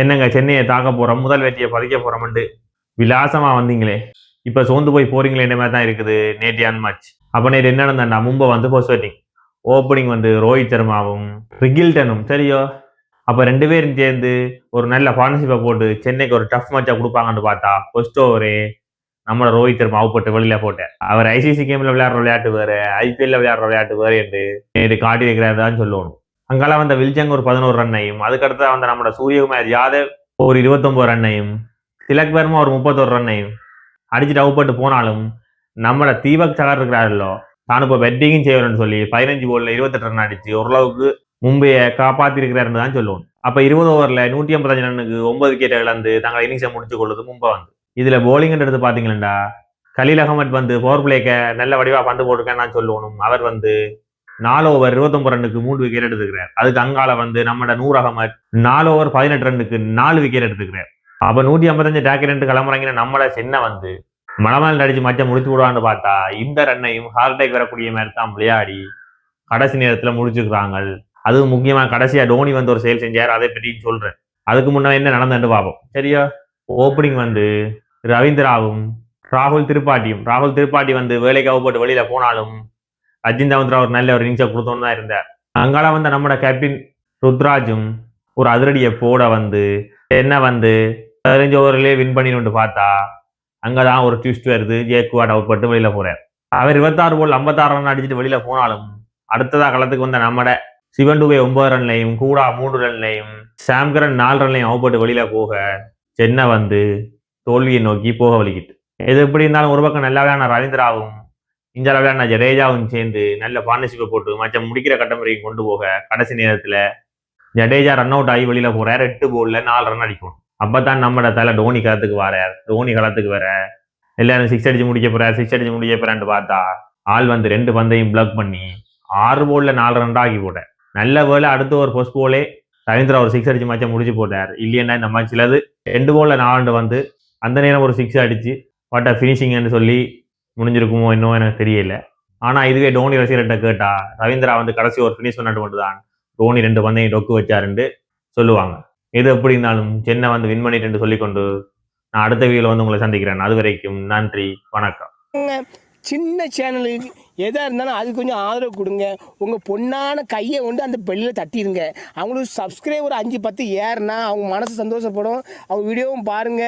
என்னங்க சென்னையை தாக்க போகிறோம் முதல் வெற்றியை பறிக்க போகிறோம்ண்டு விலாசமா வந்தீங்களே. இப்போ சோர்ந்து போய் போறீங்களே என்ன மாதிரி தான் இருக்குது நேட்டியான் மேட்ச் அப்போ நேற்று என்ன நடந்தாண்டா மும்பை வந்து ஃபர்ஸ்ட் வெட்டிங் ஓப்பனிங் வந்து ரோஹித் சர்மாவும் ரிகில்டனும் சரியோ? அப்போ ரெண்டு பேரும் சேர்ந்து ஒரு நல்ல பார்ட்னர்ஷிப்பை போட்டு சென்னைக்கு ஒரு டஃப் மேட்சாக கொடுப்பாங்கன்னு பார்த்தா ஃபர்ஸ்ட் ஓவரே நம்மளோட ரோஹித் சர்மா அவுப்பட்டு வெளியில போட்டேன் அவர் ஐசிசி கேம்ல விளையாடுற விளையாட்டு வேறு ஐபிஎல்ல விளையாடுற விளையாட்டு வேறு என்று நேற்று காட்டி தான் சொல்லணும். அங்கெல்லாம் வந்த வில்ஜங் ஒரு பதினோரு ரன்னையும் அதுக்கடுத்து வந்த நம்மளோட சூரியகுமார் யாதவ் ஒரு இருபத்தொன்பது ரன்னையும் திலக் வர்மா ஒரு முப்பத்தொரு ரன்னையும். அடிச்சுட்டு அவுப்பட்டு போனாலும் நம்மளோட தீபக் சகர் இருக்கிறாரோ தான் இப்போ பெட்டிங்கும் செய்யணும்னு சொல்லி பதினஞ்சு போலில் இருபத்தெட்டு ரன் அடிச்சு ஓரளவுக்கு மும்பையை காப்பாற்றிருக்கிறாருன்னு தான் சொல்லுவோம். அப்ப இருபது ஓவரில் நூற்றி ஐம்பத்தஞ்சு ரன்னுக்கு ஒன்பது விக்கெட் இழந்து தங்கள் இன்னிங்ஸை முடிச்சு கொள்வது மும்பை வந்து. இதுல போலிங் எடுத்து பாத்தீங்களா கலீல் அகமட் வந்து பவர் பிளேக்க நல்ல வடிவா பந்து போட்டிருக்கேன்னு நான் சொல்லணும் அவர் வந்து நாலு ஓவர் இருபத்தொம்பது ரன்னுக்கு மூணு விக்கெட் எடுத்துக்கிறார் அதுக்கு அங்கால வந்து நம்மட நூர் அகமத் நாலு ஓவர் பதினெட்டு ரன்னுக்கு நாலு விக்கெட் எடுத்துக்கிறார் அப்ப நூற்றி ஐம்பத்தஞ்சு டேக்கர் ரெண்டு கிளம்புறாங்க நம்மள சின்ன வந்து மலமல் அடிச்சு மச்சம் முடிச்சு விடுவான்னு பார்த்தா இந்த ரன்னையும் ஹார்ட் அட்டாக் வரக்கூடிய மாதிரி தான் விளையாடி கடைசி நேரத்துல முடிச்சுக்கிறாங்க அதுவும் முக்கியமாக கடைசியா டோனி வந்து ஒரு செயல் செஞ்சார் அதை பற்றி சொல்றேன். அதுக்கு முன்ன என்ன நடந்துட்டு பார்ப்போம். சரியா? ஓப்பனிங் வந்து ரவீந்திராவும் ராகுல் திரிபாட்டியும் ராகுல் திருப்பாட்டி வந்து வேலைக்காக போட்டு வெளியில போனாலும் அஜின் தவந்திரா ஒரு நல்ல ஒரு இன்னிங்ஸை கொடுத்தோன்னு தான் இருந்தார் அங்கால வந்து நம்மளோட கேப்டன் ருத்ராஜும் ஒரு அதிரடியை போட வந்து என்ன வந்து பதினஞ்சு ஓவர்லேயே வின் பண்ணிட்டு பார்த்தா அங்கதான் ஒரு ட்விஸ்ட் வருது. ஜேக்குவாட் அவுட் பட்டு வெளியில போகிறார் அவர் இருபத்தாறு போல் ஐம்பத்தாறு ரன் அடிச்சுட்டு வெளியில போனாலும் அடுத்ததா களத்துக்கு வந்த நம்மட சிவன் டூபே ஒன்பது ரன்லையும் கூடா மூன்று ரன்லையும் சாம்கரன் நாலு ரன்லையும் அவுட் பட்டு வெளியில போக சென்னை வந்து தோல்வியை நோக்கி போக வலிக்கிட்டு எது எப்படி இருந்தாலும் ஒரு பக்கம் நல்லாவே விளையாடின ரவீந்திராவும் இந்த விளையாடின ஜடேஜாவும் சேர்ந்து நல்ல பார்ட்னர்ஷிப்பை போட்டு மச்சம் முடிக்கிற கட்டமுறையும் கொண்டு போக கடைசி நேரத்துல ஜடேஜா ரன் அவுட் ஆகி வெளியில போறார். எட்டு போலில் நாலு ரன் அடிக்கணும் அப்பதான் நம்மளோட தலை டோனி களத்துக்கு வரார் டோனி களத்துக்கு வர. எல்லாரும் சிக்ஸ் அடிச்சு முடிக்க போகிறார் சிக்ஸ் அடிச்சு முடிக்க போறான்னு பார்த்தா ஆள் வந்து ரெண்டு பந்தையும் பிளக் பண்ணி ஆறு போலில் நாலு ரன் ஆகி போட்டார் நல்ல வேலை அடுத்து ஒரு ஃபர்ஸ்ட் போலே ரவீந்திரா ஒரு சிக்ஸ் அடிச்சு மேட்சை முடிச்சு போட்டார். இல்லையா இந்த மேட்ச்ல அது ரெண்டு போல்ல நாலு வந்து அந்த நேரம் ஒரு சிக்ஸ் அடிச்சு வாட் ஃபினிஷிங்னு சொல்லி முடிஞ்சிருக்குமோ இன்னும் எனக்கு தெரியல. ஆனால் இதுவே டோனி ரசிகர்கிட்ட கேட்டா ரவீந்திரா வந்து கடைசி ஒரு ஃபினிஷ் பண்ணிட்டு மட்டும்தான். டோனி ரெண்டு பந்தையும் டொக்கு வச்சாருன்னு சொல்லுவாங்க. எது எப்படி இருந்தாலும் சென்னை வந்து வின் பண்ணிட்டு சொல்லிக்கொண்டு நான் அடுத்த வீடியோல வந்து உங்களை சந்திக்கிறேன். அது வரைக்கும் நன்றி வணக்கம். சின்ன சேனலுக்கு எதாக இருந்தாலும் அது கொஞ்சம் ஆதரவு கொடுங்க. உங்கள் பொண்ணான கையை கொண்டு அந்த பெல்லில் தட்டிடுங்க அவங்களுக்கு சப்ஸ்கிரைபர் அஞ்சு பத்து ஏறுனா அவங்க மனசு சந்தோஷப்படும். அவங்க வீடியோவும் பாருங்கள்